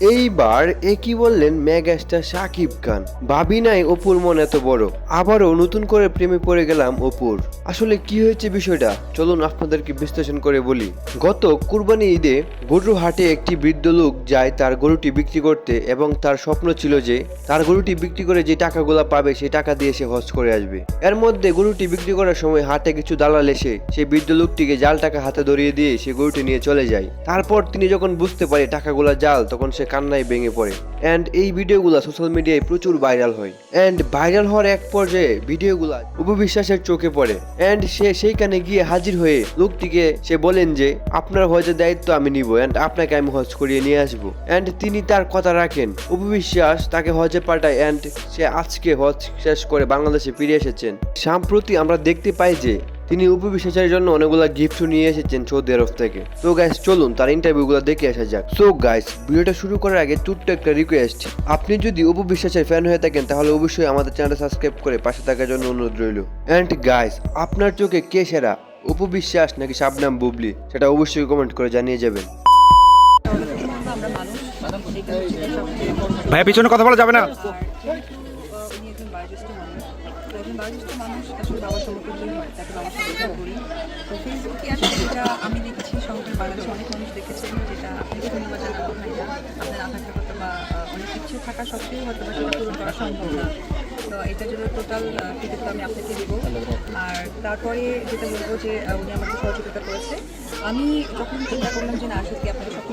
এইবার এ কি বললেন মেগাস্টার সাকিব খান? ভাবি নাই অপুর মন এত বড়। আবারও নতুন করে প্রেমে পড়ে গেলাম অপুর। আসলে কি হয়েছে বিষয়টা? চলুন আপনাদেরকে বিশ্লেষণ করে বলি। গত কুরবানি ঈদে হাটে একটি বৃদ্ধ লোক যায় তার গরুটি বিক্রি করতে এবং তার স্বপ্ন ছিল যে তার গরুটি বিক্রি করে যে টাকাগুলো পাবে সেই টাকা দিয়ে সে হজ করে আসবে। এর মধ্যে গরুটি বিক্রি করার সময় হাটে কিছু দালাল এসে সেই বৃদ্ধ লোকটিকে জাল টাকা হাতে ধরিয়ে দিয়ে সে গরুটি নিয়ে চলে যায়। তারপর তিনি যখন বুঝতে পারে টাকাগুলো জাল, তখন সে কান্নায় ভেঙে পড়ে। অ্যান্ড এই ভিডিওগুলো সোশ্যাল মিডিয়ায় প্রচুর ভাইরাল হয়। অ্যান্ড ভাইরাল হওয়ার এক পর্যায়ে ভিডিওগুলো উপবিশ্বাসের চোখে পড়ে। অ্যান্ড সে সেইখানে গিয়ে হাজির হয়ে লোকটিকে সে বলেন যে, আপনার হজের দায়িত্ব আমি নিব অ্যান্ড আপনাকে আমি হজ করিয়ে নিয়ে আসব। অ্যান্ড তিনি তার কথা রাখেন। উপবিশ্বাস তাকে হজে পাঠায় অ্যান্ড সে আজকে হজ শেষ করে বাংলাদেশে ফিরে এসেছেন। সাম্প্রতি আমরা দেখতে পাই যে তিনি উপবিশ্বাসের জন্য অনেকগুলো গিফট নিয়ে এসেছেন সৌদি আরব থেকে। তো গাইস চলুন তার ইন্টারভিউগুলো দেখে আসা যাক। সো গাইস ভিডিওটা শুরু করার আগে ছোট্ট একটা রিকোয়েস্ট আপনি যদি উপবিশ্বাসের ফ্যান হয়ে থাকেন, তাহলে অবশ্যই আমাদের চ্যানেলটা সাবস্ক্রাইব করে পাশে থাকার জন্য অনুরোধ রইল। অ্যান্ড গাইস আপনার চোখে কে সেরা? উপবিশ্বাস নাকি শাবনাম বুবলি? সেটা অবশ্যই কমেন্ট করে জানিয়ে যাবেন। ভাই, পিছনে কথা বলা যাবে না? বায়োজ্যেষ্ঠ মানুষ আসলে বাবার সমতুল্যই হয় তাকে সাথে দেখা করি তো ফেসবুকে আসলে যেটা আমি দেখছি সমগ্র বাংলাদেশে অনেক মানুষ দেখেছেন যেটা আপনি শুনি বা জানা আপনার না থাকলে বা অনেক কিছু থাকা সত্ত্বেও হয়তো বা সেটা পূরণ করা সম্ভব না। তো এটার জন্য টোটাল টিকিটটা আমি আপনাকে দেবো। আর তারপরে যেটা বলব যে উনি আমাকে সহযোগিতা করেছে। আমি যখন চিন্তা করলাম যে, না আপনাদের সকলের